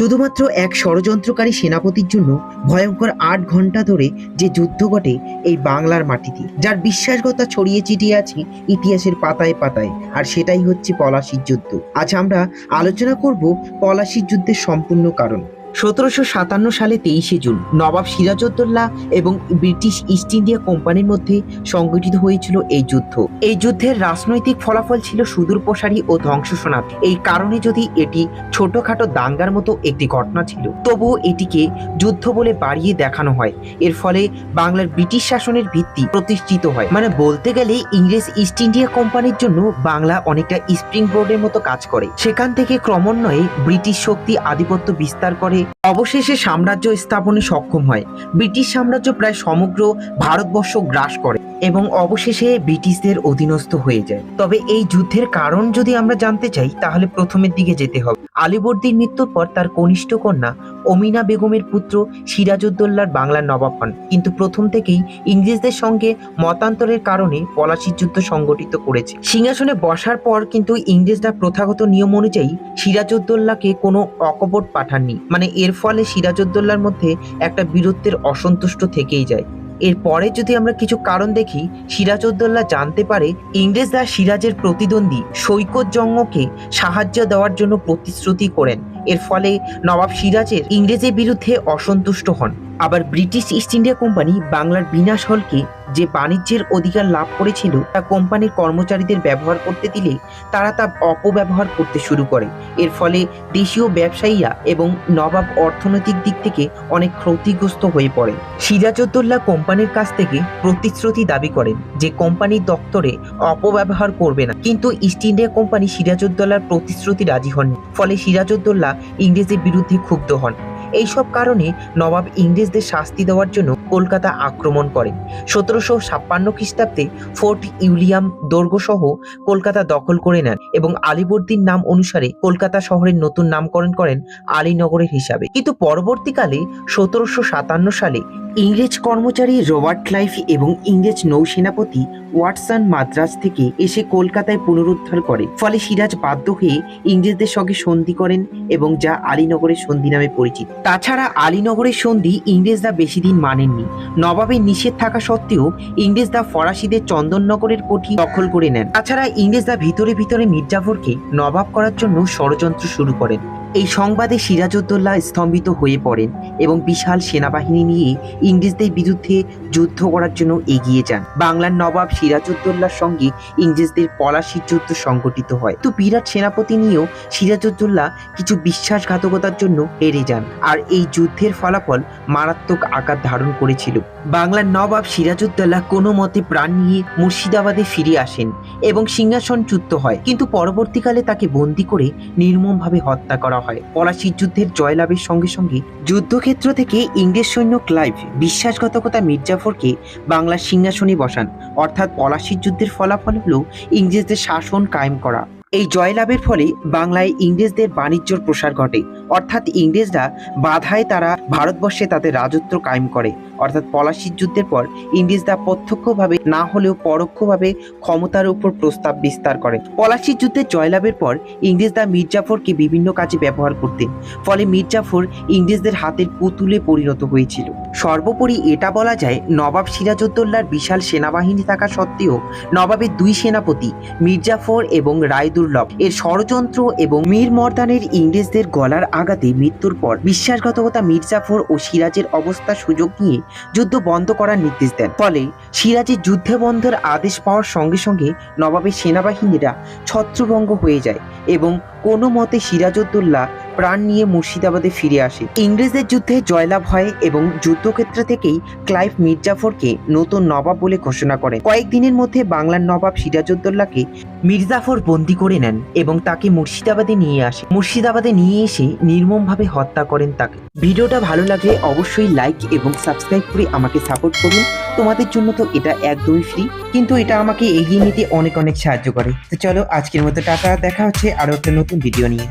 শুধুমাত্র এক ষড়যন্ত্রকারী সেনাপতির জন্য ভয়ঙ্কর আট ঘণ্টা ধরে যে যুদ্ধ ঘটে এই বাংলার মাটিতে, যার বিশ্বাসগতা ছড়িয়ে ছিটিয়ে আছে ইতিহাসের পাতায় পাতায়। আর সেটাই হচ্ছে পলাশির যুদ্ধ। আজ আমরা আলোচনা করব পলাশির যুদ্ধের সম্পূর্ণ কারণ। সতেরোশো সাতান্ন সালে তেইশে জুন নবাব সিরাজউদ্দৌলা এবং ব্রিটিশ ইস্ট ইন্ডিয়া কোম্পানির মধ্যে সংগঠিত হয়েছিল এই যুদ্ধ। এই যুদ্ধের রাজনৈতিক ফলাফল ছিল সুদূর প্রসারী ও ধ্বংসসোনাত এই কারণে যদি এটি ছোটখাটো দাঙ্গার মতো একটি ঘটনা ছিল, তবুও এটিকে যুদ্ধ বলে বাড়িয়ে দেখানো হয়। এর ফলে বাংলার ব্রিটিশ শাসনের ভিত্তি প্রতিষ্ঠিত হয়। মানে বলতে গেলে ইংরেজ ইস্ট ইন্ডিয়া কোম্পানির জন্য বাংলা অনেকটা স্প্রিং বোর্ডের মতো কাজ করে। সেখান থেকে ক্রমান্বয়ে ব্রিটিশ শক্তি আধিপত্য বিস্তার করে অবশেষে সাম্রাজ্য স্থাপনে সক্ষম হয়। ব্রিটিশ সাম্রাজ্য প্রায় সমগ্র ভারতবর্ষ গ্রাস করে। এবং অবশেষে ব্রিটিশদের অধীনস্থ হয়ে যায়। তবে এই যুদ্ধের কারণ যদি আমরা জানতে চাই, তাহলে প্রথমের দিকে যেতে হবে। আলিবর্দীর মৃত্যুর পর তার কনিষ্ঠ কন্যা অমিনা বেগমের পুত্র সিরাজউদ্দৌলার বাংলার নবাব হন। কিন্তু প্রথম থেকেই ইংরেজদের সঙ্গে মতান্তরের কারণে পলাশির যুদ্ধ সংগঠিত করেছে। সিংহাসনে বসার পর কিন্তু ইংরেজরা প্রথাগত নিয়ম অনুযায়ী সিরাজউদ্দৌলাকে কোনো অকপট পাঠাননি। মানে এর ফলে সিরাজউদ্দৌলার মধ্যে একটা বীরত্বের অসন্তুষ্ট থেকেই যায়। এরপরে যদি আমরা কিছু কারণ দেখি, সিরাজউদ্দৌলা জানতে পারে ইংরেজরা সিরাজের প্রতিদ্বন্দ্বী সৈকত জঙ্গকে সাহায্য দেওয়ার জন্য প্রতিশ্রুতি করেন। এর ফলে নবাব সিরাজের ইংরেজের বিরুদ্ধে অসন্তুষ্ট হন। আবার ব্রিটিশ ইস্ট ইন্ডিয়া কোম্পানি বাংলার বিনাশ হলকে যে বাণিজ্যের অধিকার লাভ করেছিল, তা কোম্পানির কর্মচারীদের ব্যবহার করতে দিলে তারা তা অপব্যবহার করতে শুরু করে। এর ফলে দেশীয় ব্যবসায়ীরা এবং নবাব অর্থনৈতিক দিক থেকে অনেক ক্ষতিগ্রস্ত হয়ে পড়ে। সিরাজউদ্দৌলা কোম্পানির কাছ থেকে প্রতিশ্রুতি দাবি করেন যে কোম্পানির দপ্তরে অপব্যবহার করবে না। কিন্তু ইস্ট ইন্ডিয়া কোম্পানি সিরাজউদ্দৌলার প্রতিশ্রুতি রাজি হননি। ফলে সিরাজউদ্দৌলা ইংরেজের বিরুদ্ধে ক্ষুব্ধ হন। এইসব কারণে নবাব ইংরেজদের শাস্তি দেওয়ার জন্য কলকাতা আক্রমণ করেন। সতেরোশো ছাপ্পান্ন খ্রিস্টাব্দে ফোর্ট ইউলিয়াম দুর্গসহ কলকাতা দখল করে নেন এবং আলিবর্দীর নাম অনুসারে কলকাতা শহরের নতুন নামকরণ করেন আলীনগরের হিসাবে। কিন্তু পরবর্তীকালে সতেরোশো সাতান্ন সালে ইংরেজ কর্মচারী রবার্ট ক্লাইভ এবং ইংরেজ নৌসেনাপতি ওয়াটসন মাদ্রাজ থেকে এসে কলকাতায় পুনরুদ্ধার করে ফলে সিরাজ বাধ্য হয়ে ইংরেজদের সঙ্গে সন্ধি করেন এবং যা আলীনগরের সন্ধি নামে পরিচিত। তাছাড়া আলীনগরের সন্ধি ইংরেজরা বেশি দিন মানেননি। নবাবের নিষেধ থাকা সত্ত্বেও ইংরেজরা ফরাসিদের চন্দননগরের কোঠি দখল করে নেন। তাছাড়া ইংরেজরা ভিতরে ভিতরে মির্জাফরকে নবাব করার জন্য ষড়যন্ত্র শুরু করেন। এই সংবাদে সিরাজউদ্দৌলা স্তম্ভিত হয়ে পড়েন এবং বিশাল সেনাবাহিনী নিয়ে ইংরেজদের বিরুদ্ধে যুদ্ধ করার জন্য এগিয়ে যান। বাংলার নবাব সিরাজউদ্দৌলার সঙ্গে ইংরেজদের পলাশির যুদ্ধ সংগঠিত হয়। তো বিরাট সেনাপতি নিয়েও সিরাজউদ্দৌলা কিছু বিশ্বাসঘাতকতার জন্য হেরে যান আর এই যুদ্ধের ফলাফল মারাত্মক আকার ধারণ করেছিল। বাংলার নবাব সিরাজউদ্দৌলা কোনো মতে প্রাণ নিয়ে মুর্শিদাবাদে ফিরে আসেন এবং সিংহাসনচ্যুত হয়। কিন্তু পরবর্তীকালে তাকে বন্দি করে নির্মমভাবে হত্যা করা হয়। পলাশির যুদ্ধের জয়লাভের সঙ্গে সঙ্গে যুদ্ধক্ষেত্র থেকে ইংরেজ সৈন্য ক্লাইভ বিশ্বাসঘাতকতা মির্জাফরকে বাংলার সিংহাসনে বসান। অর্থাৎ পলাশির যুদ্ধের ফলাফল হল ইংরেজদের শাসন কায়েম করা। এই জয়লাভের ফলে বাংলায় ইংরেজদের বাণিজ্যর প্রসার ঘটে। অর্থাৎ ইংরেজরা বাধায় তারা ভারতবর্ষে তাদের রাজত্ব কায়েম করে। অর্থাৎ পলাশির যুদ্ধের পর ইংরেজরা প্রত্যক্ষভাবে না হলেও পরোক্ষভাবে ক্ষমতার উপর প্রস্তাব বিস্তার করে। পলাশির যুদ্ধের জয়লাভের পর ইংরেজরা মির্জাফরকে বিভিন্ন কাজে ব্যবহার করতেন। ফলে মির্জাফর ইংরেজদের হাতের পুতুলে পরিণত হয়েছিল। সর্বোপরি এটা বলা যায় নবাব সিরাজউদ্দৌলার বিশাল সেনাবাহিনী থাকা সত্ত্বেও নবাবের দুই সেনাপতি মির্জাফর এবং রায়দুর্লভ এর ষড়যন্ত্র এবং মীর মর্দানের ইংরেজদের গলার আঘাতে মৃত্যুর পর বিশ্বাসঘাতকতা মির্জাফর ও সিরাজের অবস্থা সুযোগ নিয়ে যুদ্ধ বন্ধ করার নির্দেশ দেন। ফলে সিরাজের যুদ্ধে বন্ধের আদেশ পাওয়ার সঙ্গে সঙ্গে নবাবের সেনাবাহিনীরা ছত্রভঙ্গ হয়ে যায় এবং কোনো মতে সিরাজউদ্দৌলা প্রাণ নিয়ে মুর্শিদাবাদে ফিরে আসে। ইংরেজদের যুদ্ধে জয়লাভ হয় এবং যুদ্ধক্ষেত্র থেকেই ক্লাইভ মির্জাফরকে নতুন নবাব বলে ঘোষণা করেন কয়েকদিনের মধ্যে বাংলার নবাব সিরাজউদ্দৌলাকে মির্জাফর বন্দি করে নেন এবং তাকে মুর্শিদাবাদে নিয়ে আসে। মুর্শিদাবাদে নিয়ে এসে নির্মমভাবে হত্যা করেন তাকে। ভিডিওটা ভালো লাগলে অবশ্যই লাইক এবং সাবস্ক্রাইব করে আমাকে সাপোর্ট করুন। তোমাদের জন্য তো এটা একদমই ফ্রি কিন্তু এটা আমাকে এগিয়ে নিতে অনেক অনেক সাহায্য করে। তো চলো আজকের মতো টাকা দেখা হচ্ছে আরও একটা নতুন ভিডিও নিয়ে।